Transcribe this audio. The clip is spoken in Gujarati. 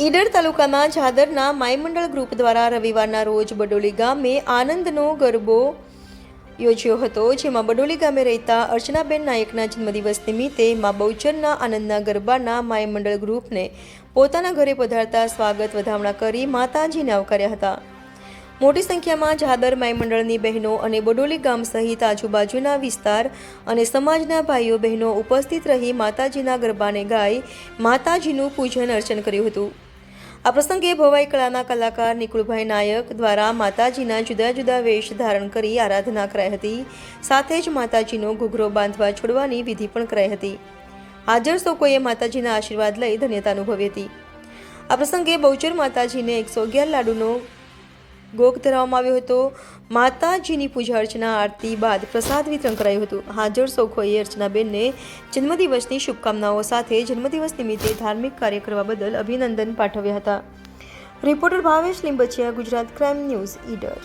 ઈડર તાલુકાના જાદરના માયમંડળ ગ્રુપ દ્વારા રવિવારના રોજ બડોલી ગામે આનંદનો ગરબો યોજ્યો હતો, જેમાં બડોલી ગામે રહેતા અર્ચનાબેન નાયકના જન્મદિવસ નિમિત્તે મા બહુચરના આનંદના ગરબાના માયમંડળ ગ્રુપને પોતાના ઘરે પધારતા સ્વાગત વધામણા કરી માતાજીને આવકાર્યા હતા. મોટી સંખ્યામાં જાદર માઈ મંડળની બહેનો અને બડોલી ગામ સહિત આજુબાજુના વિસ્તાર અને સમાજના ભાઈઓ બહેનો ઉપસ્થિત રહી માતાજીના ગરબાને ગાઈ માતાજીનું પૂજન અર્ચન કર્યું હતું. આ પ્રસંગે ભવાઈ કળાના કલાકાર નિકુળભાઈ નાયક દ્વારા માતાજીના જુદા જુદા વેશ ધારણ કરી આરાધના કરાઈ હતી. સાથે જ માતાજીનો ઘૂઘરો બાંધવા છોડવાની વિધિ પણ કરાઈ હતી. હાજર સૌ માતાજીના આશીર્વાદ લઈ ધન્યતા અનુભવી હતી. આ પ્રસંગે બહુચર માતાજીને એકસો અગિયાર લાડુનો ગોગ ધરાવવામાં આવ્યો હતો. માતાજીની પૂજા અર્ચના, આરતી બાદ પ્રસાદ વિતરણ કરાયું હતું. હાજર સૌ કોઈએ અર્ચનાબેનને જન્મદિવસની શુભકામનાઓ સાથે જન્મદિવસ નિમિત્તે ધાર્મિક કાર્ય કરવા બદલ અભિનંદન પાઠવ્યા હતા. Reporter Bhavesh Limbachiya, Gujarat crime news, Idar.